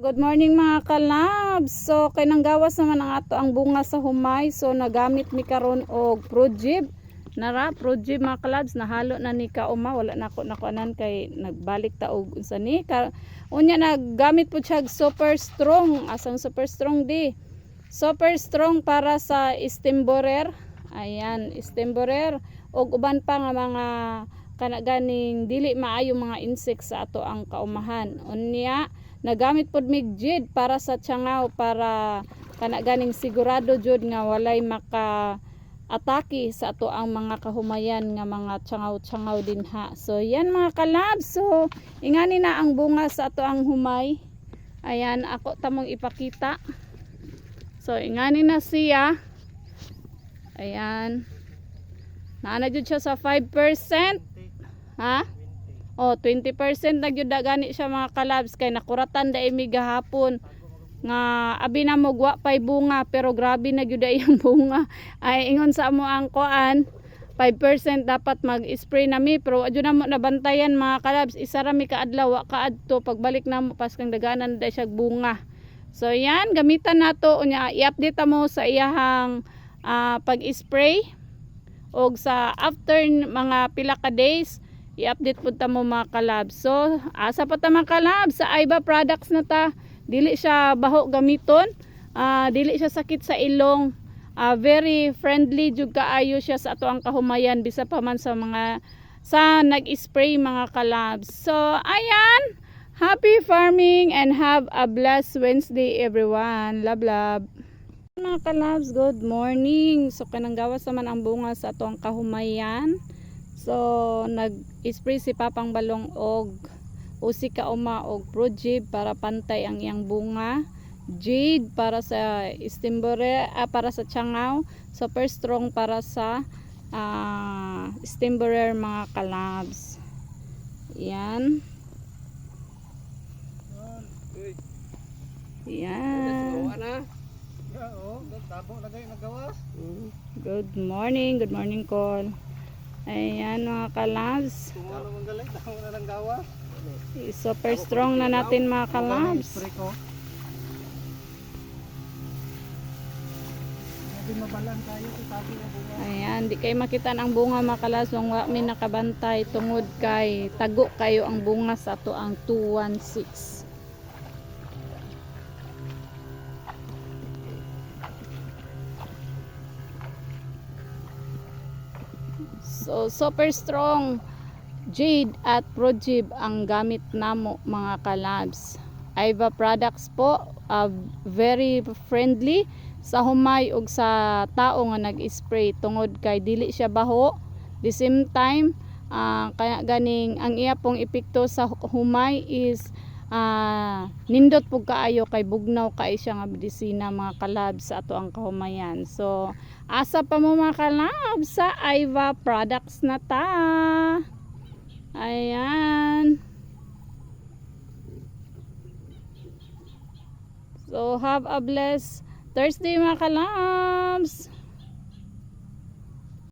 Good morning mga kalabs. So kay nang gawas naman ang ato ang bunga sa humay. So nagamit mi karon og projib. Nara projib mga kalabs nahalo na ni kauma wala na ako nakuanan kay nagbalik ta og unsa ni unya naggamit po siya super strong asang super strong di. Super strong para sa steam borer. Ayan, steam borer og uban pa nga mga kana ganing dili maayo mga insects sa ato ang kaumahan. Unya nagamit pod mig jid para sa tiyangaw para kana ganing sigurado jud nga walay maka atake sa ato ang mga kahumayan nga mga tiyangaw-tiyangaw din ha. So yan mga kalab. So ingani na ang bunga sa ato ang humay. Ayan ako tamong ipakita. So ingani na siya. Ayan. Naana jud siya sa 5%. Ha? Oh, 20% na gyud gani siya mga kalabs kay nakuratan da imi gahapon. Nga abi na mo gwa pay bunga pero grabe na gyud bunga. Ay ingon sa mo ang koan 5% dapat mag-spray na mi pero adyo na mo nabantayan mga kalabs. Isa ra mi kaadlaw kaadto. Pagbalik na mo pas daganan da siya bunga. So yan gamitan nato unya i-update mo sa iyahang ah, pag-spray. Og sa after mga pila ka days i-update po ta mo mga kalab. So, asa pa ta mga kalab sa Aiba products na ta. Dili siya baho gamiton. ah dili siya sakit sa ilong. Ah, very friendly jud kaayo siya sa ato ang kahumayan bisa pa man sa mga sa nag-spray mga kalabs. So, ayan. Happy farming and have a blessed Wednesday everyone. Love love. Mga kalabs, good morning. So, kanang gawas naman ang bunga sa ato ang kahumayan. So, nag-spray si Papang Balong og usi kauma og projib para pantay ang iyang bunga. Jade para sa stimbore, ah, para sa tiyangaw. Super strong para sa ah, stimborer mga kalabs. Yan. Yan. Good morning, good morning call. Ayan mga kalabs. Super strong na natin mga kalabs. Ayan, di kayo makita ang bunga mga kalabs. Wang wa may nakabantay tungod kay tago kayo ang bunga sa to ang 216. So, super strong jade at projib ang gamit namo mga kalabs. Iva products po, uh, very friendly sa humay ug sa tao nga nag-spray tungod kay dili siya baho. The same time, ah, kaya ganing ang iya pong epekto sa humay is ah, nindot pug kaayo kay bugnaw kay siya nga medisina mga kalabs ato ang kahumayan. So, asa pa mo mga kalabs sa Iva products na ta. Ayan. So, have a blessed Thursday mga kalabs.